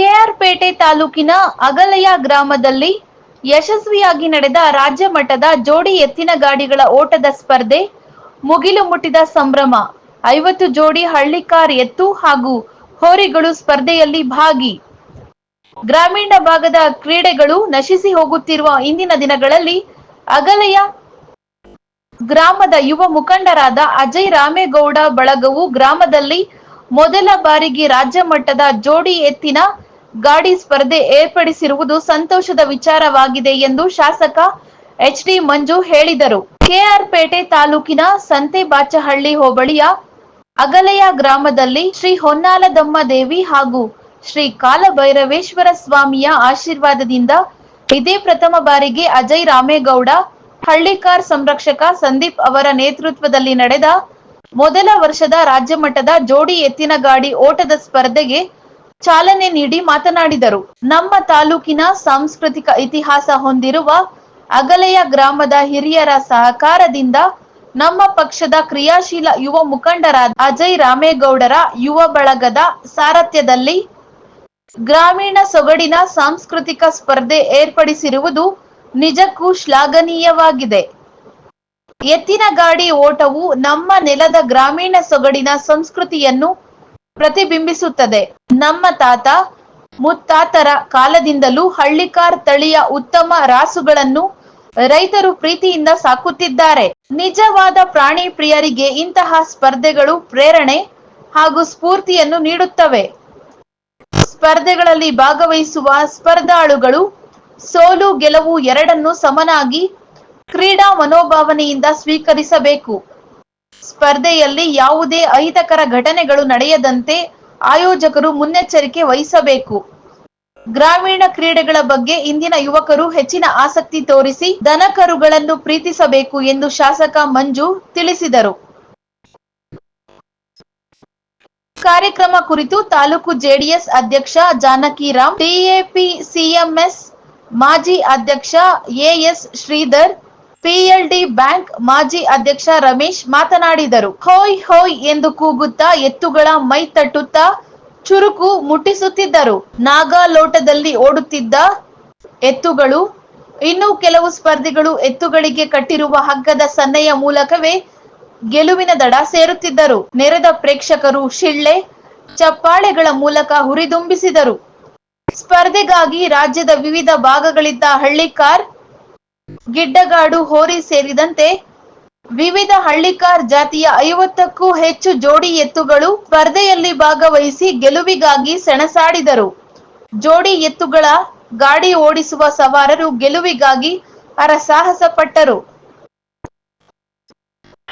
ಕೆಆರ್ಪೇಟೆ ತಾಲೂಕಿನ ಅಗಲಯ ಗ್ರಾಮದಲ್ಲಿ ಯಶಸ್ವಿಯಾಗಿ ನಡೆದ ರಾಜ್ಯ ಮಟ್ಟದ ಜೋಡಿ ಎತ್ತಿನ ಗಾಡಿಗಳ ಓಟದ ಸ್ಪರ್ಧೆ, ಮುಗಿಲು ಮುಟ್ಟಿದ ಸಂಭ್ರಮ, ಐವತ್ತು ಜೋಡಿ ಹಳ್ಳಿಕಾರ್ ಎತ್ತು ಹಾಗೂ ಹೋರಿಗಳು ಸ್ಪರ್ಧೆಯಲ್ಲಿ ಭಾಗಿ. ಗ್ರಾಮೀಣ ಭಾಗದ ಕ್ರೀಡೆಗಳು ನಶಿಸಿ ಹೋಗುತ್ತಿರುವ ಇಂದಿನ ದಿನಗಳಲ್ಲಿ ಅಗಲಯ ಗ್ರಾಮದ ಯುವ ಮುಖಂಡರಾದ ಅಜಯ್ ರಾಮೇಗೌಡ ಬಳಗವು ಗ್ರಾಮದಲ್ಲಿ ಮೊದಲ ಬಾರಿಗೆ ರಾಜ್ಯ ಮಟ್ಟದ ಜೋಡಿ ಎತ್ತಿನ ಗಾಡಿ ಸ್ಪರ್ಧೆ ಏರ್ಪಡಿಸಿರುವುದು ಸಂತೋಷದ ವಿಚಾರವಾಗಿದೆ ಎಂದು ಶಾಸಕ ಎಚ್ ಡಿ ಮಂಜು ಹೇಳಿದರು. ಕೆಆರ್ಪೇಟೆ ತಾಲೂಕಿನ ಸಂತೆಬಾಚಹಳ್ಳಿ ಹೋಬಳಿಯ ಅಗಲೆಯ ಗ್ರಾಮದಲ್ಲಿ ಶ್ರೀ ಹೊನ್ನಾಲದಮ್ಮ ದೇವಿ ಹಾಗೂ ಶ್ರೀ ಕಾಲಭೈರವೇಶ್ವರ ಸ್ವಾಮಿಯ ಆಶೀರ್ವಾದದಿಂದ ಇದೇ ಪ್ರಥಮ ಬಾರಿಗೆ ಅಜಯ್ ರಾಮೇಗೌಡ ಹಳ್ಳಿಕಾರ್ ಸಂರಕ್ಷಕ ಸಂದೀಪ್ ಅವರ ನೇತೃತ್ವದಲ್ಲಿ ನಡೆದ ಮೊದಲ ವರ್ಷದ ರಾಜ್ಯಮಟ್ಟದ ಜೋಡಿ ಎತ್ತಿನ ಗಾಡಿ ಓಟದ ಸ್ಪರ್ಧೆಗೆ ಚಾಲನೆ ನೀಡಿ ಮಾತನಾಡಿದರು. ನಮ್ಮ ತಾಲೂಕಿನ ಸಾಂಸ್ಕೃತಿಕ ಇತಿಹಾಸ ಹೊಂದಿರುವ ಅಗಲೆಯ ಗ್ರಾಮದ ಹಿರಿಯರ ಸಹಕಾರದಿಂದ ನಮ್ಮ ಪಕ್ಷದ ಕ್ರಿಯಾಶೀಲ ಯುವ ಮುಖಂಡರಾದ ಅಜಯ್ ರಾಮೇಗೌಡರ ಯುವ ಬಳಗದ ಸಾರಥ್ಯದಲ್ಲಿ ಗ್ರಾಮೀಣ ಸೊಗಡಿನ ಸಾಂಸ್ಕೃತಿಕ ಸ್ಪರ್ಧೆ ಏರ್ಪಡಿಸಿರುವುದು ನಿಜಕ್ಕೂ ಶ್ಲಾಘನೀಯವಾಗಿದೆ. ಎತ್ತಿನ ಗಾಡಿ ಓಟವು ನಮ್ಮ ನೆಲದ ಗ್ರಾಮೀಣ ಸೊಗಡಿನ ಸಂಸ್ಕೃತಿಯನ್ನು ಪ್ರತಿಬಿಂಬಿಸುತ್ತದೆ. ನಮ್ಮ ತಾತ ಮುತ್ತಾತರ ಕಾಲದಿಂದಲೂ ಹಳ್ಳಿಕಾರ್ ತಳಿಯ ಉತ್ತಮ ರಾಸುಗಳನ್ನು ರೈತರು ಪ್ರೀತಿಯಿಂದ ಸಾಕುತ್ತಿದ್ದಾರೆ. ನಿಜವಾದ ಪ್ರಾಣಿ ಪ್ರಿಯರಿಗೆ ಇಂತಹ ಸ್ಪರ್ಧೆಗಳು ಪ್ರೇರಣೆ ಹಾಗೂ ಸ್ಫೂರ್ತಿಯನ್ನು ನೀಡುತ್ತವೆ. ಸ್ಪರ್ಧೆಗಳಲ್ಲಿ ಭಾಗವಹಿಸುವ ಸ್ಪರ್ಧಾಳುಗಳು ಸೋಲು ಗೆಲುವು ಎರಡನ್ನೂ ಸಮನಾಗಿ ಕ್ರೀಡಾ ಮನೋಭಾವನೆಯಿಂದ ಸ್ವೀಕರಿಸಬೇಕು. ಸ್ಪರ್ಧೆಯಲ್ಲಿ ಯಾವುದೇ ಅಹಿತಕರ ಘಟನೆಗಳು ನಡೆಯದಂತೆ ಆಯೋಜಕರು ಮುನ್ನೆಚ್ಚರಿಕೆ ವಹಿಸಬೇಕು. ಗ್ರಾಮೀಣ ಕ್ರೀಡೆಗಳ ಬಗ್ಗೆ ಇಂದಿನ ಯುವಕರು ಹೆಚ್ಚಿನ ಆಸಕ್ತಿ ತೋರಿಸಿ ದನಕರುಗಳನ್ನು ಪ್ರೀತಿಸಬೇಕು ಎಂದು ಶಾಸಕ ಮಂಜು ತಿಳಿಸಿದರು. ಕಾರ್ಯಕ್ರಮ ಕುರಿತು ತಾಲೂಕು ಜೆಡಿಎಸ್ ಅಧ್ಯಕ್ಷ ಜಾನಕಿರಾಮ್ ಟಿಎಪಿ ಸಿಎಂಎಸ್ ಮಾಜಿ ಅಧ್ಯಕ್ಷ ಎಎಸ್ ಶ್ರೀಧರ್ ಪಿಎಲ್ಡಿ ಬ್ಯಾಂಕ್ ಮಾಜಿ ಅಧ್ಯಕ್ಷ ರಮೇಶ್ ಮಾತನಾಡಿದರು. ಹೋಯ್ ಹೋಯ್ ಎಂದು ಕೂಗುತ್ತಾ ಎತ್ತುಗಳ ಮೈ ತಟ್ಟುತ್ತಾ ಚುರುಕು ಮುಟ್ಟಿಸುತ್ತಿದ್ದರು. ನಾಗಾಲೋಟದಲ್ಲಿ ಓಡುತ್ತಿದ್ದ ಎತ್ತುಗಳು, ಇನ್ನು ಕೆಲವು ಸ್ಪರ್ಧಿಗಳು ಎತ್ತುಗಳಿಗೆ ಕಟ್ಟಿರುವ ಹಗ್ಗದ ಸನ್ನೆಯ ಮೂಲಕವೇ ಗೆಲುವಿನ ದಡ ಸೇರುತ್ತಿದ್ದರು. ನೆರೆದ ಪ್ರೇಕ್ಷಕರು ಶಿಳ್ಳೆ, ಚಪ್ಪಾಳೆಗಳ ಮೂಲಕ ಹುರಿದುಂಬಿಸಿದರು. ಸ್ಪರ್ಧೆಗಾಗಿ ರಾಜ್ಯದ ವಿವಿಧ ಭಾಗಗಳಿದ್ದ ಹಳ್ಳಿಕಾರ್ ಗಿಡ್ಡಗಾಡು ಹೋರಿ ಸೇರಿದಂತೆ ವಿವಿಧ ಹಳ್ಳಿಕಾರ್ ಜಾತಿಯ ಐವತ್ತಕ್ಕೂ ಹೆಚ್ಚು ಜೋಡಿ ಎತ್ತುಗಳು ಸ್ಪರ್ಧೆಯಲ್ಲಿ ಭಾಗವಹಿಸಿ ಗೆಲುವಿಗಾಗಿ ಸೆಣಸಾಡಿದರು. ಜೋಡಿ ಎತ್ತುಗಳ ಗಾಡಿ ಓಡಿಸುವ ಸವಾರರು ಗೆಲುವಿಗಾಗಿ ಹರಸಾಹಸ ಪಟ್ಟರು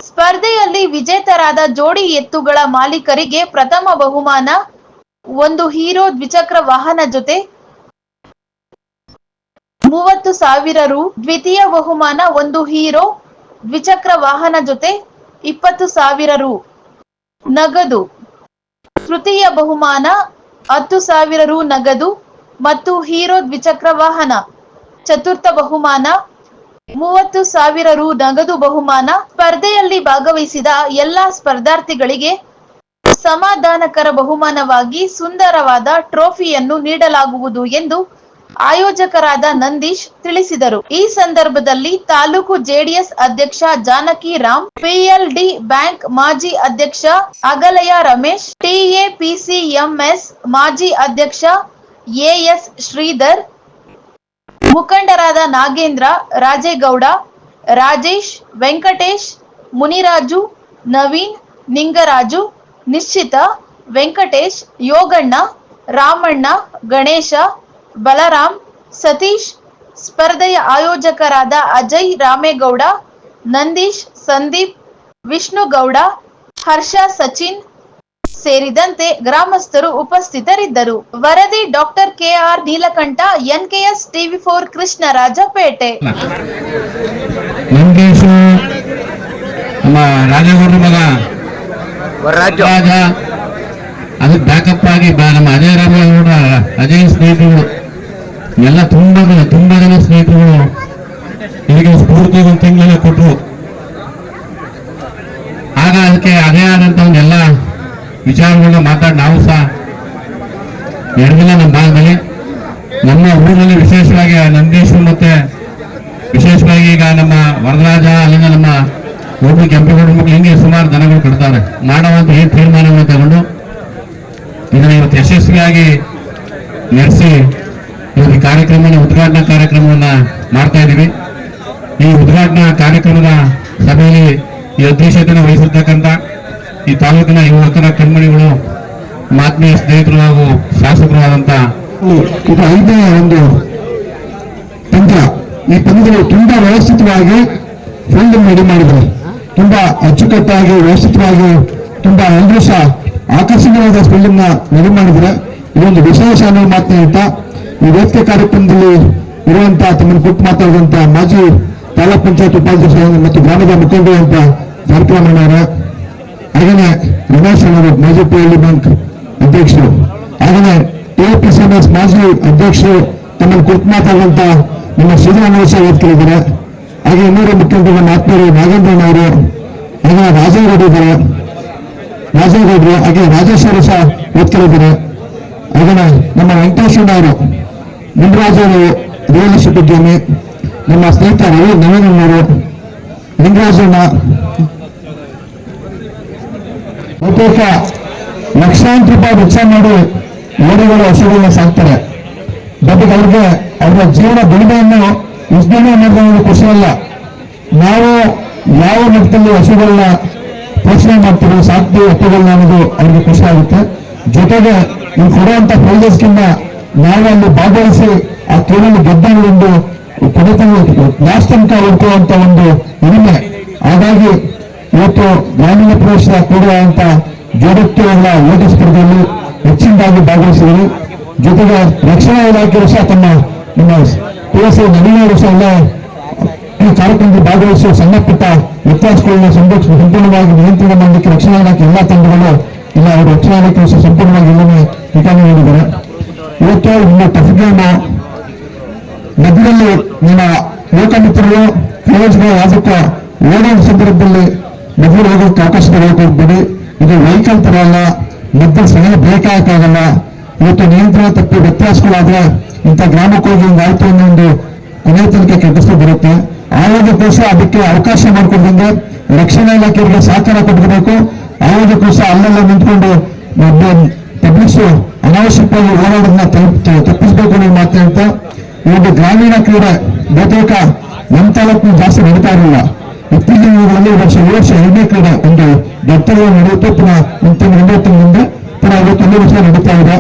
ಸ್ಪರ್ಧೆಯಲ್ಲಿ ವಿಜೇತರಾದ ಜೋಡಿ ಎತ್ತುಗಳ ಮಾಲೀಕರಿಗೆ ಪ್ರಥಮ ಬಹುಮಾನ, ಒಂದು ಹೀರೋ ದ್ವಿಚಕ್ರ ವಾಹನ ಜೊತೆ ಮೂವತ್ತು ಸಾವಿರ ರು ದ್ವಿತೀಯ ಬಹುಮಾನ ಒಂದು ಹೀರೋ ದ್ವಿಚಕ್ರ ವಾಹನ ಜೊತೆ ಇಪ್ಪತ್ತು ಸಾವಿರ ರು ನಗದು. ತೃತೀಯ ಬಹುಮಾನ ಹತ್ತು ಸಾವಿರ ರು ನಗದು ಮತ್ತು ಹೀರೋ ದ್ವಿಚಕ್ರ ವಾಹನ. ಚತುರ್ಥ ಬಹುಮಾನ ಮೂವತ್ತು ಸಾವಿರ ರು ನಗದು ಬಹುಮಾನ. ಸ್ಪರ್ಧೆಯಲ್ಲಿ ಭಾಗವಹಿಸಿದ ಎಲ್ಲಾ ಸ್ಪರ್ಧಾರ್ಥಿಗಳಿಗೆ ಸಮಾಧಾನಕರ ಬಹುಮಾನವಾಗಿ ಸುಂದರವಾದ ಟ್ರೋಫಿಯನ್ನು ನೀಡಲಾಗುವುದು ಎಂದು ಆಯೋಜಕರಾದ ನಂದೀಶ್ ತಿಳಿಸಿದರು. ಈ ಸಂದರ್ಭದಲ್ಲಿ ತಾಲೂಕು ಜೆಡಿಎಸ್ ಅಧ್ಯಕ್ಷ ಜಾನಕಿ ರಾಮ್, ಪಿಎಲ್ಡಿ ಬ್ಯಾಂಕ್ ಮಾಜಿ ಅಧ್ಯಕ್ಷ ಅಗಲಯ ರಮೇಶ್, ಟಿಎಪಿಸಿಎಂಎಸ್ ಮಾಜಿ ಅಧ್ಯಕ್ಷ ಎಎಸ್ ಶ್ರೀಧರ್, ಮುಖಂಡರಾದ ನಾಗೇಂದ್ರ ರಾಜೇಗೌಡ, ರಾಜೇಶ್ ವೆಂಕಟೇಶ್, ಮುನಿರಾಜು, ನವೀನ್ ನಿಂಗರಾಜು, ನಿಶ್ಚಿತ ವೆಂಕಟೇಶ್, ಯೋಗಣ್ಣ, ರಾಮಣ್ಣ, ಗಣೇಶ ಬಲರಾಮ್ ಸತೀಶ್ ಸ್ಪರ್ಧೆಯ ಆಯೋಜಕರಾದ ಅಜಯ್ ರಾಮೇಗೌಡ ನಂದೀಶ್ ಸಂದೀಪ್ ವಿಷ್ಣುಗೌಡ ಹರ್ಷ ಸಚಿನ್ ಸೇರಿದಂತೆ ಗ್ರಾಮಸ್ಥರು ಉಪಸ್ಥಿತರಿದ್ದರು. ವರದಿ doctor KR Neelakanta NKS TV four Krishnarajapete ನಮ್ಮ ಮಗ ಅದಕ್ಕೆ ಬ್ಯಾಕಪ್ ಆಗಿ ಬ- ನಮ್ಮ ಅಜಯ ರಾಮೇಗೌಡ ಅಜಯ್ ಸ್ನೇಹಿತರು. ಎಲ್ಲ ತುಂಬಾ ಜನ ತುಂಬಾ ಜನ ಸ್ನೇಹಿತರು ಇದಕ್ಕೆ ಸ್ಫೂರ್ತಿ ಒಂದು ತಿಂಗಳನ್ನ ಕೊಟ್ಟರು ಆಗ ಅದಕ್ಕೆ ಅದೇ ಆದಂತ ಒಂದೆಲ್ಲ ವಿಚಾರಗಳನ್ನ ಮಾತಾಡಿ ನಾವು ಸಹ ನಡೆದಿಲ್ಲ ನಮ್ಮ ಭಾಗದಲ್ಲಿ. ನಮ್ಮ ಊರಿನಲ್ಲಿ ವಿಶೇಷವಾಗಿ ನಂದೀಶ್ವರ್ ಮತ್ತೆ ವಿಶೇಷವಾಗಿ ಈಗ ನಮ್ಮ ವರದರಾಜ, ಅಲ್ಲಿಂದ ನಮ್ಮ ಒಬ್ಬರು ಕೆಂಪೇಗೌಡ ಮಕ್ಕಳು ಹಿಂಗೆ ಸುಮಾರು ದನಗಳು ಕಟ್ತಾರೆ. ಮಾಡುವಂತ ಏನ್ ತೀರ್ಮಾನವನ್ನು ತಗೊಂಡು ಇದನ್ನ ಇವತ್ತು ಯಶಸ್ವಿಯಾಗಿ ನಡೆಸಿ ಈ ಕಾರ್ಯಕ್ರಮನ ಉದ್ಘಾಟನಾ ಕಾರ್ಯಕ್ರಮವನ್ನ ಮಾಡ್ತಾ ಇದ್ದೀವಿ. ಈ ಉದ್ಘಾಟನಾ ಕಾರ್ಯಕ್ರಮದ ಸಭೆಯಲ್ಲಿ ಈ ಅಧ್ಯಕ್ಷತೆಯನ್ನು ವಹಿಸಿರ್ತಕ್ಕಂಥ ಈ ತಾಲೂಕಿನ ಯುವಕರ ಕಣ್ಮಣಿಗಳು, ಮಾತ್ಮೀಯ ಸ್ನೇಹಿತರು ಹಾಗೂ ಶಾಸಕರು ಆದಂತ ಇದು ಐದನೇ ಒಂದು ಪಂದ್ಯ ಈ ಪಂದ್ಯಗಳು ತುಂಬಾ ವ್ಯವಸ್ಥಿತವಾಗಿ ಫೀಲ್ಡ್ ರೆಡಿ ಮಾಡಿದ್ರು ತುಂಬಾ ಅಚ್ಚುಕಟ್ಟಾಗಿ, ವ್ಯವಸ್ಥಿತವಾಗಿ ತುಂಬಾ ಎಲ್ಲರೂ ಸಹ ಆಕರ್ಷಣೀಯವಾದ ಫೀಲ್ಡ್ನ ರೆಡಿ ಮಾಡಿದ್ದಾರೆ ಇದೊಂದು ವಿಶೇಷ ಅನ್ನೋ ಮಾತನ್ನ ವೇದಿಕೆ ಕಾರ್ಯಕ್ರಮದಲ್ಲಿ ಇರುವಂತಹ ತಮ್ಮನ್ನು ಕೊಟ್ಟು ಮಾತಾಡಿದಂತಹ ಮಾಜಿ ತಾಲೂಕ್ ಪಂಚಾಯತ್ ಉಪಾಧ್ಯಕ್ಷ ಮತ್ತು ಗ್ರಾಮದ ಮುಖಂಡರು ಅಂತ ಕಾರ್ಯಕ್ರಮ ಹಾಗೆಯೇ ರಮೇಶ್ ಅವರು ಎಲ್ ಬ್ಯಾಂಕ್ ಅಧ್ಯಕ್ಷರು. ಹಾಗೆಯೇ ಎಪಿಸಿಎಂಎಸ್ ಮಾಜಿ ಅಧ್ಯಕ್ಷರು ತಮ್ಮನ್ನು ಕುರಿತು ನಮ್ಮ ನಿಮ್ಮ ಶ್ರೀರಾಮೇಶ ಓದ್ತಿದ್ದಾರೆ ಹಾಗೆ ಇನ್ನೂರ ಮುಖ್ಯಮಂತ್ರಿ ನಮ್ಮ ಆತ್ಮೀಯರು ನಾಗೇಂದ್ರಣ್ಣ ಅವರು, ಹಾಗೆ ರಾಜೇಗೌಡ ಇದ್ದಾರೆ. ರಾಜೇಗೌಡರು ಹಾಗೆ ರಾಜೇಶ್ವರ ಸಹ ಓದ್ತಿದ್ದಾರೆ ಹಾಗೆ ನಮ್ಮ ವೆಂಕಟೇಶ್ವರ ಅವರು ನಿಂಗರಾಜ್ ಅವರು ಉದ್ಯಮಿ ನಮ್ಮ ಸ್ನೇಹಿತ ರವಿ ನವೀನವರು ಲಿಂಗರಾಜನ ಬಹುತೇಕ ಲಕ್ಷಾಂತರ ರೂಪಾಯಿ ವೆಚ್ಚ ಮಾಡಿ ಓಡಿಗಳು ಹಸುಗಳನ್ನ ಸಾಕ್ತಾರೆ. ಬಟ್ ಅವ್ರಿಗೆ ಅವರ ಜೀವನ ದುಡಿಮೆಯನ್ನು ವಿಜ್ಞಾನ ಮಾಡಿದ ಖುಷಿ ಅಲ್ಲ. ನಾವು ಯಾವ ಮಟ್ಟದಲ್ಲಿ ಹಸುಗಳನ್ನ ಪೋಷಣೆ ಮಾಡ್ತೀವಿ, ಸಾಕ್ತೀವಿ ಹಸುಗಳನ್ನ ಅನ್ನೋದು ಅವ್ರಿಗೆ ಖುಷಿ ಆಗುತ್ತೆ. ಜೊತೆಗೆ ನೀವು ಕೊಡುವಂತ ಪ್ರೈಸಸ್ಗಿಂತ ನಾವು ಅಲ್ಲಿ ಭಾಗವಹಿಸಿ ಆ ಕ್ರೀಡೆಯಲ್ಲಿ ಗೆದ್ದೊಂದು ಕೊನೆ ಲಾಸ್ಟ್ ತನಕ ಹುಡುಕುವಂತ ಒಂದು ಹಿರಿಮೆ ಹಾಗಾಗಿ ಇವತ್ತು ಗ್ರಾಮೀಣ ಪ್ರದೇಶದ ಕೂಡುವಂತ ಎಲ್ಲ ಓಟ ಸ್ಪರ್ಧೆಯಲ್ಲಿ ಹೆಚ್ಚಿನದಾಗಿ ಭಾಗವಹಿಸಿದರು ಜೊತೆಗೆ ರಕ್ಷಣಾ ಇಲಾಖೆಯವರು ಸಹ ತಮ್ಮ ನಿಮ್ಮ ಪಿ ಎಸ್ ನವೀನವರು ಸಹ ಎಲ್ಲ ಈ ಕಾರ್ಯಕ್ರಮದಲ್ಲಿ ಭಾಗವಹಿಸುವ ಸಣ್ಣ ಪುಟ್ಟ ವ್ಯತ್ಯಾಸಗಳನ್ನ ಸಂಪೂರ್ಣ ಸಂಪೂರ್ಣವಾಗಿ ನಿಯಂತ್ರಣ ಮಾಡಲಿಕ್ಕೆ ರಕ್ಷಣಾ ಇಲಾಖೆ ಎಲ್ಲ ತಂಡಗಳು ಇಲ್ಲ ಅವರು ರಕ್ಷಣಾ ಇಲಾಖೆ ಸಂಪೂರ್ಣವಾಗಿ ಎಲ್ಲನೇ ಠಿಕಾಣಿ ನೀಡಿದ್ದಾರೆ ಗೇಮ್ ಮಧ್ಯದಲ್ಲಿ ನಿಮ್ಮ ಯುವಕ ಮಿತ್ರರು ಪ್ರಯೋಜನ ಯಾವುದಕ್ಕೂ ಓಡೋ ಸಂದರ್ಭದಲ್ಲಿ ಮೊದಲು ಹೋಗೋಕ್ಕೆ ಅವಕಾಶ ಹೋಗ್ಬೇಡಿ ಇದು ವೆಹಿಕಲ್ ತರ ಅಲ್ಲ ಮಧ್ಯ ಸಹ ಬ್ರೇಕ್ ಹಾಕಾಗಲ್ಲ ಇವತ್ತು ನಿಯಂತ್ರಣ ತಪ್ಪಿ ವ್ಯತ್ಯಾಸಗಳಾದ್ರೆ ಇಂಥ ಗ್ರಾಮಕ್ಕೆ ಹೋಗಿ ಒಂದು ಆಯ್ತು ಅನ್ನೋ ಒಂದು ಕೊನೆಯ ತನಕ ಕೆಲಸ ಬರುತ್ತೆ ಆಯೋಗಕ್ಕೋಸ್ಕರ ಅದಕ್ಕೆ ಅವಕಾಶ ಮಾಡಿಕೊಡ್ದಂಗೆ ರಕ್ಷಣಾ ಇಲಾಖೆಯವರಿಗೆ ಸಹಕಾರ ಕೊಡಬೇಕು ಆಯೋಗಕ್ಕೋಸ್ಕರ ಅಲ್ಲೆಲ್ಲ ನಿಂತ್ಕೊಂಡು ಪಬ್ಲಿಕ್ಸ್ ಅನಾವಶ್ಯಕವಾಗಿ ಓಡಾಡೋದನ್ನ ತಪ್ಪ- ತಪ್ಪಿಸ್ಬೇಕು ಅನ್ನೋ ಮಾತಂತ ಈ ಒಂದು ಗ್ರಾಮೀಣ ಕ್ರೀಡೆ ಬಹುತೇಕ ನಮ್ಮ ತಾಲೂಕು ಜಾಸ್ತಿ ನಡೀತಾ ಇರಲಿಲ್ಲ. ಇತ್ತೀಚಿನ ದಿನಗಳಲ್ಲಿ ವರ್ಷ ಈ ವರ್ಷ ಎರಡನೇ ಕ್ರೀಡೆ ಒಂದು ದೊಡ್ಡ ನಡೆಯುತ್ತೆ. ಪುನಃ ಒಂದು ತಿಂಗಳು ತಿಂಗಳಿಂದ ಪುನಃ ಇವತ್ತೊಂದು ವರ್ಷ ನಡೀತಾ ಇದೆ.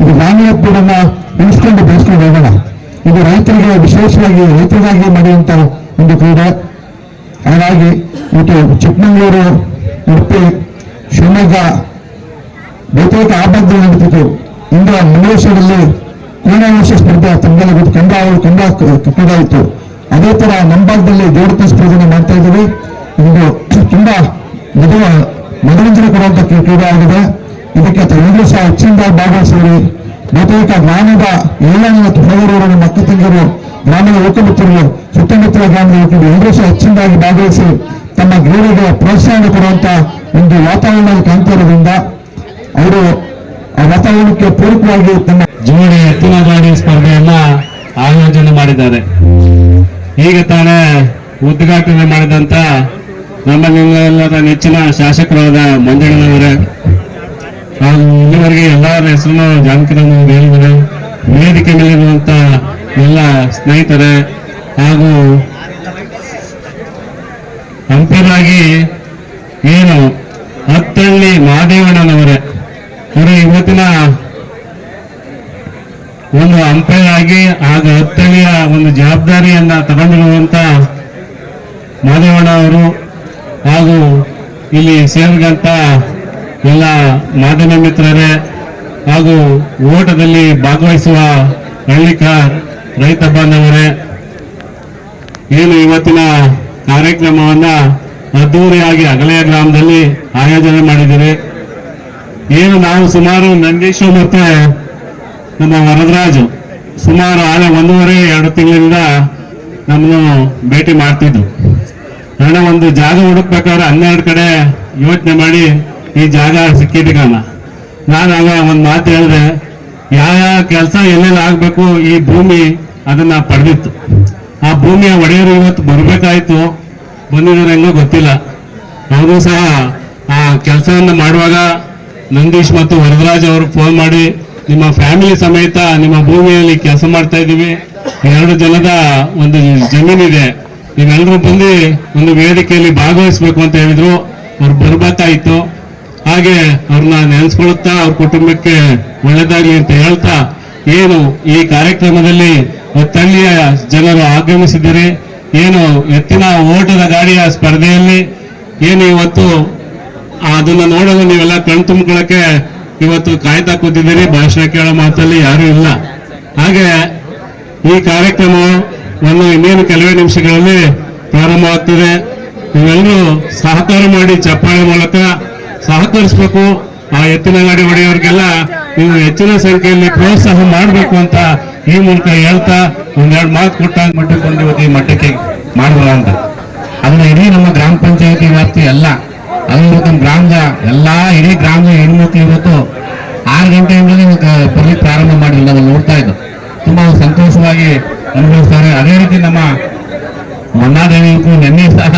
ಇದು ಗ್ರಾಮೀಣ ಕ್ರೀಡೆನ ಉಳಿಸ್ಕೊಂಡು ಬೆಳೆಸ್ಕೊಂಡು ಹೋಗೋಣ. ಇದು ರೈತರಿಗೆ ವಿಶೇಷವಾಗಿ ರೈತರಿಗಾಗಿ ಮಾಡುವಂತ ಒಂದು ಕ್ರೀಡೆ. ಹಾಗಾಗಿ ಇವತ್ತು ಚಿಕ್ಕಮಗಳೂರು, ಉಡುಪಿ, ಶಿವಮೊಗ್ಗ ಬಹುತೇಕ ಆ ಭಾಗದಲ್ಲಿ ನಡೀತಿತ್ತು ಇಂದು ಮುರುಡೇಶ್ವರದಲ್ಲಿ ಕೋಣಾವೇಶ ಸ್ಪರ್ಧೆ ಗೊತ್ತು ಕಂಡ ಕಂಡ ಕಟ್ಟಿದಾಯಿತು. ಅದೇ ತರ ನಮ್ಮ ಭಾಗದಲ್ಲಿ ದೇವತೆ ಸ್ಪರ್ಧೆನ ಮಾಡ್ತಾ ಇದ್ದೀವಿ. ಇದು ತುಂಬಾ ಮದುವ ಮನೋರಂಜನೆ ಕೊಡುವಂತ ಕ್ರೀ- ಕ್ರೀಡೆ ಆಗಿದೆ. ಇದಕ್ಕೆ ಎಲ್ಲರೂ ಸಹ ಹೆಚ್ಚಿನದಾಗಿ ಭಾಗವಹಿಸಿದ್ರಿ ಬಹುತೇಕ ಗ್ರಾಮದ ಎಲ್ಲ ನಮ್ಮ ಅಕ್ಕ ತಂಗಿಯರು ಗ್ರಾಮದ ಯುವಕಮಿತ್ರರು, ಸುತ್ತಮುತ್ತಲ ಗ್ರಾಮದ ಯುವಕರು ಎಲ್ಲರೂ ಸಹ ಹೆಚ್ಚಿನದಾಗಿ ಭಾಗವಹಿಸಿ ತಮ್ಮ ಕ್ರೀಡೆಗೆ ಪ್ರೋತ್ಸಾಹ ಕೊಡುವಂತ ಒಂದು ವಾತಾವರಣದಲ್ಲಿ ಕಾಣ್ತಾ ಇರೋದ್ರಿಂದ ಅವರು ವಾತಾವರಣಕ್ಕೆ ಪೂರಕವಾಗಿ ತಮ್ಮ ಜೋಡಿ ಎತ್ತಿನ ಗಾಡಿ ಸ್ಪರ್ಧೆಯನ್ನ ಆಯೋಜನೆ ಮಾಡಿದ್ದಾರೆ. ಈಗ ತಾನೇ ಉದ್ಘಾಟನೆ ಮಾಡಿದಂತ ನಮ್ಮ ನಿಮ್ಮೆಲ್ಲರ ನೆಚ್ಚಿನ ಶಾಸಕರಾದ ಮಂಜಣ್ಣನವರೇ ಹಾಗೂ ಇಲ್ಲಿವರೆಗೆ ಎಲ್ಲರ ಹೆಸರನ್ನು ಜಾನಕಿರನ್ನು ಹೇಳಿದರೆ, ವೇದಿಕೆ ಮೇಲಿರುವಂತ ಎಲ್ಲ ಸ್ನೇಹಿತರೆ, ಹಾಗೂ ಅಂತಿಮವಾಗಿ ಏನು ಹತ್ತಳ್ಳಿ ಮಹಾದೇವಣ್ಣನವರೇ ಇವರು ಇವತ್ತಿನ ಒಂದು ಅಂಪೈರ್ ಆಗಿ ಆಗ ಹತ್ತಳಿಯ ಒಂದು ಜವಾಬ್ದಾರಿಯನ್ನ ತಗೊಂಡಿರುವಂತ ಮಾದೇವಣ್ಣ ಅವರು ಹಾಗೂ ಇಲ್ಲಿ ಸೇರಿದಂತ ಎಲ್ಲ ಮಾಧ್ಯಮ ಮಿತ್ರರೇ ಹಾಗೂ ಓಟದಲ್ಲಿ ಭಾಗವಹಿಸುವ ಹಳ್ಳಿಕ ರೈತ ಬಾಂಧವರೇ, ಏನು ಇವತ್ತಿನ ಕಾರ್ಯಕ್ರಮವನ್ನ ಅದ್ದೂರಿಯಾಗಿ ಅಗಲೆಯ ಗ್ರಾಮದಲ್ಲಿ ಆಯೋಜನೆ ಮಾಡಿದ್ದೀರಿ. ಏನು ನಾವು ಸುಮಾರು ನಂದೀಶು ಮತ್ತೆ ನಮ್ಮ ವರದರಾಜು ಸುಮಾರು ಆಗ ಒಂದೂವರೆ, ಎರಡು ತಿಂಗಳಿಂದ ನಮ್ಮನ್ನು ಭೇಟಿ ಮಾಡ್ತಿದ್ರು. ಅಣ್ಣ ಒಂದು ಜಾಗ ಹುಡುಕ್ಬೇಕಾದ್ರೆ ಹನ್ನೆರಡು ಕಡೆ ಯೋಚನೆ ಮಾಡಿ ಈ ಜಾಗ ಸಿಕ್ಕಿದ್ದೀಗಣ್ಣ ನಾನು ಆಗ ಒಂದು ಮಾತು ಹೇಳಿದೆ, ಯಾವ ಕೆಲಸ ಎಲ್ಲೆಲ್ಲ ಆಗಬೇಕು ಈ ಭೂಮಿ ಅದನ್ನ ಪಡೆದಿತ್ತು. ಆ ಭೂಮಿಯ ಒಡೆಯರು ಇವತ್ತು ಬರಬೇಕಾಯಿತು ಬಂದಿದ್ದಾರೆ ಗೊತ್ತಿಲ್ಲ. ಅವರು ಸಹ ಆ ಕೆಲಸವನ್ನು ಮಾಡುವಾಗ ನಂದೀಶ್ ಮತ್ತು ವರದರಾಜ್ ಅವರು ಫೋನ್ ಮಾಡಿ, ನಿಮ್ಮ ಫ್ಯಾಮಿಲಿ ಸಮೇತ ನಿಮ್ಮ ಭೂಮಿಯಲ್ಲಿ ಕೆಲಸ ಮಾಡ್ತಾ ಇದ್ದೀವಿ. ಎರಡು ಜನದ ಒಂದು ಜಮೀನಿದೆ. ನೀವೆಲ್ಲರೂ ಬಂದು ಒಂದು ವೇದಿಕೆಯಲ್ಲಿ ಭಾಗವಹಿಸ್ಬೇಕು ಅಂತ ಹೇಳಿದ್ರು. ಅವ್ರು ಬರ್ಬೇಕಾಯ್ತು ಹಾಗೆ ಅವ್ರನ್ನ ನೆನೆಸ್ಕೊಳುತ್ತಾ ಅವ್ರ ಕುಟುಂಬಕ್ಕೆ ಒಳ್ಳೆದಾಗ್ಲಿ ಅಂತ ಹೇಳ್ತಾ ಏನು ಈ ಕಾರ್ಯಕ್ರಮದಲ್ಲಿ ತಳ್ಳಿಯ ಜನರು ಆಗಮಿಸಿದ್ದೀರಿ? ಏನು ಎತ್ತಿನ ಓಟದ ಗಾಡಿಯ ಸ್ಪರ್ಧೆಯಲ್ಲಿ? ಏನು ಇವತ್ತು ಅದನ್ನ ನೋಡಲು ನೀವೆಲ್ಲ ಕಣ್ ತುಂಬಿಕೊಳ್ಳಕ್ಕೆ ಇವತ್ತು ಕಾಯ್ತಾ ಕೂತಿದ್ದೀರಿ. ಭಾಷಣ ಕೇಳೋ ಮಾತಲ್ಲಿ ಯಾರು ಇಲ್ಲ. ಹಾಗೆ ಈ ಕಾರ್ಯಕ್ರಮವನ್ನು ಇನ್ನೇನು ಕೆಲವೇ ನಿಮಿಷಗಳಲ್ಲಿ ಪ್ರಾರಂಭವಾಗ್ತದೆ ನೀವೆಲ್ಲರೂ ಸಹಕಾರ ಮಾಡಿ ಚಪ್ಪಾಳೆ ಮೂಲಕ ಸಹಕರಿಸಬೇಕು. ಆ ಎತ್ತಿನ ಗಾಡಿ ಹೊಡೆಯೋರಿಗೆಲ್ಲ ನೀವು ಹೆಚ್ಚಿನ ಸಂಖ್ಯೆಯಲ್ಲಿ ಪ್ರೋತ್ಸಾಹ ಮಾಡಬೇಕು ಅಂತ ಈ ಮೂಲಕ ಹೇಳ್ತಾ ಒಂದೆರಡು ಮಾತು ಕೊಟ್ಟಾಗ ಮಟ್ಟಕ್ಕೆ ಬಂದು ಇವತ್ತು ಈ ಮಟ್ಟಕ್ಕೆ ಮಾಡುವ ಅಂತ. ಅದನ್ನ ಇಡೀ ನಮ್ಮ ಗ್ರಾಮ ಪಂಚಾಯತಿ ವ್ಯಾಪ್ತಿ ಎಲ್ಲ ಅದು ಗ್ರಾಮದ ಎಲ್ಲಾ ಇಡೀ ಗ್ರಾಮದ ಹೆಣ್ಮಕ್ಳು ಇವತ್ತು ಆರು ಗಂಟೆಯಿಂದಲೇ ಬರ್ಲಿಕ್ಕೆ ಪ್ರಾರಂಭ ಮಾಡಿ ನಾವು ನೋಡ್ತಾ ಇದ್ದು. ತುಂಬಾ ಸಂತೋಷವಾಗಿ ಅನುಭವಿಸ್ತಾರೆ. ಅದೇ ರೀತಿ ನಮ್ಮ ಮನ್ನಾದೇವಿಗೂ ನೆನ್ನೆ ಸಹ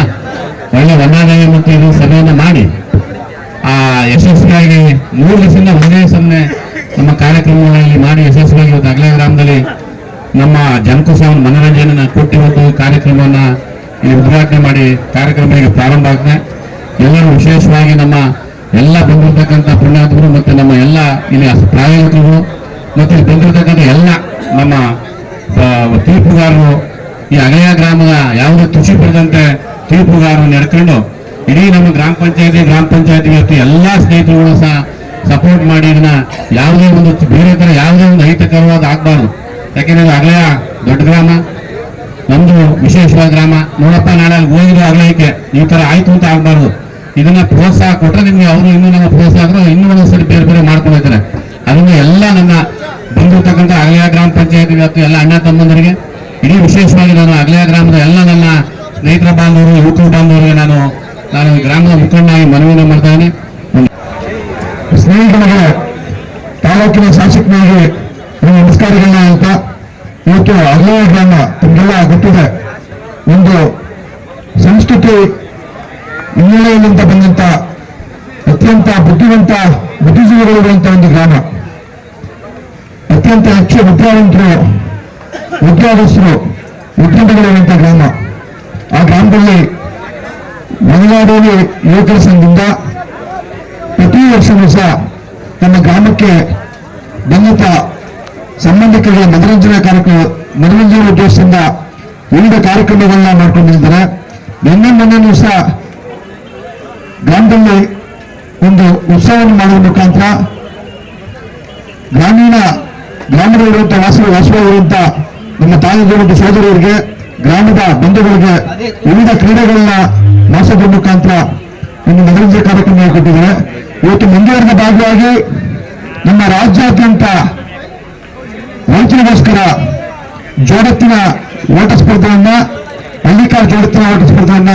ಒಳ್ಳೆ ಮನ್ನಾದೇವಿ ಮತ್ತು ಇದು ಸಭೆಯನ್ನು ಮಾಡಿ, ಆ ಯಶಸ್ವಿಯಾಗಿ ಮೂರು ದಿವಸದಿಂದ ಒಂದೇ ಸಮನೆ ನಮ್ಮ ಕಾರ್ಯಕ್ರಮಗಳಲ್ಲಿ ಮಾಡಿ ಯಶಸ್ವಿಯಾಗಿ ಇವತ್ತು ಅಗಲ ಗ್ರಾಮದಲ್ಲಿ ನಮ್ಮ ಜನಕೋಸವನ್ನು ಮನೋರಂಜನೆ ಕೊಟ್ಟು ಕಾರ್ಯಕ್ರಮವನ್ನು ಉದ್ಘಾಟನೆ ಮಾಡಿ ಕಾರ್ಯಕ್ರಮ ಈಗ ಪ್ರಾರಂಭ ಆಗ್ತದೆ. ಎಲ್ಲರೂ ವಿಶೇಷವಾಗಿ ನಮ್ಮ ಎಲ್ಲ ಬಂದಿರತಕ್ಕಂಥ ಪುಣ್ಯಾತ್ಮರು ಮತ್ತು ನಮ್ಮ ಎಲ್ಲ ಇಲ್ಲಿ ಪ್ರಾಯೋಗಿಕರು ಮತ್ತು ಬಂದಿರತಕ್ಕಂಥ ಎಲ್ಲ ನಮ್ಮ ತೀರ್ಪುಗಾರರು ಈ ಅಗಯ ಗ್ರಾಮದ ಯಾವುದೇ ತುಸಿ ಪಡೆದಂತೆ ತೀರ್ಪುಗಾರರು ನಡ್ಕೊಂಡು ಇಡೀ ನಮ್ಮ ಗ್ರಾಮ ಪಂಚಾಯತಿ ಗ್ರಾಮ ಪಂಚಾಯತಿ ವ್ಯಾಪ್ತಿ ಎಲ್ಲ ಸ್ನೇಹಿತರುಗಳು ಸಹ ಸಪೋರ್ಟ್ ಮಾಡಿ ಇದನ್ನ ಯಾವುದೇ ಒಂದು ಬೇರೆ ತರ ಯಾವುದೇ ಒಂದು ಅಹಿತಕರವಾದ ಆಗ್ಬಾರ್ದು. ಯಾಕೆಂದ್ರೆ ಇದು ಅಗಲಯ ದೊಡ್ಡ ಗ್ರಾಮ, ನಮ್ದು ವಿಶೇಷವಾದ ಗ್ರಾಮ. ನೋಡಪ್ಪ, ನಾಳೆ ಹೋಗಿರೋ ಅಗಲಯಕ್ಕೆ ಈ ತರ ಆಯ್ತು ಅಂತ ಆಗ್ಬಾರ್ದು. ಇದನ್ನ ಪ್ರೋತ್ಸಾಹ ಕೊಟ್ರೆ ನಿಮ್ಗೆ ಅವರು ಇನ್ನೂ ನಮ್ಮ ಪ್ರೋತ್ಸಾಹ ಆದ್ರೆ ಇನ್ನೂ ಒಂದೊಂದ್ಸರಿ ಬೇರೆ ಬೇರೆ ಮಾಡ್ಕೊಂಡು ಹೋಗ್ತಾರೆ. ಅದನ್ನ ಎಲ್ಲ ನನ್ನ ಬಂದಿರ್ತಕ್ಕಂಥ ಅಗಲಯ ಗ್ರಾಮ ಪಂಚಾಯತಿ ಇವತ್ತು ಎಲ್ಲ ಅಣ್ಣ ತಮ್ಮಂದರಿಗೆ, ಇಡೀ ವಿಶೇಷವಾಗಿ ನಾನು ಅಗಲೆಯ ಗ್ರಾಮದ ಎಲ್ಲ ನನ್ನ ಸ್ನೇಹಿತರ ಬಾಂಧವರು ಯುವಕರ ಬಾಂಧವರಿಗೆ ನಾನು ನಾನು ಗ್ರಾಮದ ಮುಖಂಡನಾಗಿ ಮನವಿಯನ್ನು ಮಾಡ್ತಾ ಇದ್ದೀನಿ ಸ್ನೇಹಿತರಿಗೆ, ತಾಲೂಕಿನ ಶಾಸಕನಾಗಿ ನಮಸ್ಕಾರಗಳನ್ನ ಅಂತ ಇವತ್ತು ಅಗಲ ಗ್ರಾಮ ತಮಗೆಲ್ಲ ಗೊತ್ತಿದೆ. ಒಂದು ಸಂಸ್ಕೃತಿ ಹಿನ್ನೆಲೆಯಲ್ಲಿಂದ ಬಂದಂತ ಅತ್ಯಂತ ಬುದ್ಧಿವಂತ ಬುದ್ಧಿಜೀವಿಗಳಿರುವಂತ ಒಂದು ಗ್ರಾಮ. ಅತ್ಯಂತ ಹೆಚ್ಚು ವಿದ್ಯಾವಂತರು ವಿದ್ಯಾಧಸ್ಥರು ಉದ್ಯಮಿಗಳಿರುವಂತ ಗ್ರಾಮ. ಆ ಗ್ರಾಮದಲ್ಲಿ ಮಹಿಳಾದೇವಿ ಯುವಕರ ಸಂಘದಿಂದ ಪ್ರತಿ ವರ್ಷವೂ ಸಹ ನಮ್ಮ ಗ್ರಾಮಕ್ಕೆ ಬಂದಂತ ಸಂಬಂಧಿಕರಿಗೆ ಮನರಂಜನಾ ಕಾರ್ಯಕ್ರಮ, ಮನರಂಜನೆ ಉದ್ದೇಶದಿಂದ ವಿವಿಧ ಕಾರ್ಯಕ್ರಮಗಳನ್ನ ಮಾಡ್ಕೊಂಡಿದ್ದಾರೆ ನಿನ್ನೆ ಮೊನ್ನೆನೂ ಸಹ ಗ್ರಾಮದಲ್ಲಿ ಒಂದು ಉತ್ಸವವನ್ನು ಮಾಡುವ ಮುಖಾಂತರ ಗ್ರಾಮೀಣ ಗ್ರಾಮದಲ್ಲಿರುವಂತಹ ವಾಸ ವಾಸವಾಗಿರುವಂತಹ ನಮ್ಮ ತಾಯಿ ಮತ್ತು ಸೋದರರಿಗೆ ಗ್ರಾಮದ ಬಂಧುಗಳಿಗೆ ವಿವಿಧ ಕ್ರೀಡೆಗಳನ್ನ ಮಾಡಿಸೋದ್ರ ಮುಖಾಂತರ ಒಂದು ಮನರಂಜನೆ ಕಾರ್ಯಕ್ರಮ ಕೊಟ್ಟಿದ್ದಾರೆ ಇವತ್ತು ಮುಂದುವರೆದ ಭಾಗವಾಗಿ ನಮ್ಮ ರಾಜ್ಯಾದ್ಯಂತ ರೈತರಿಗೋಸ್ಕರ ಜೋಡತ್ತಿನ ಓಟ ಸ್ಪರ್ಧೆಯನ್ನ ಹಳ್ಳಿಕಾರ್ ಜೋಡತ್ತಿನ ಓಟ ಸ್ಪರ್ಧೆಯನ್ನ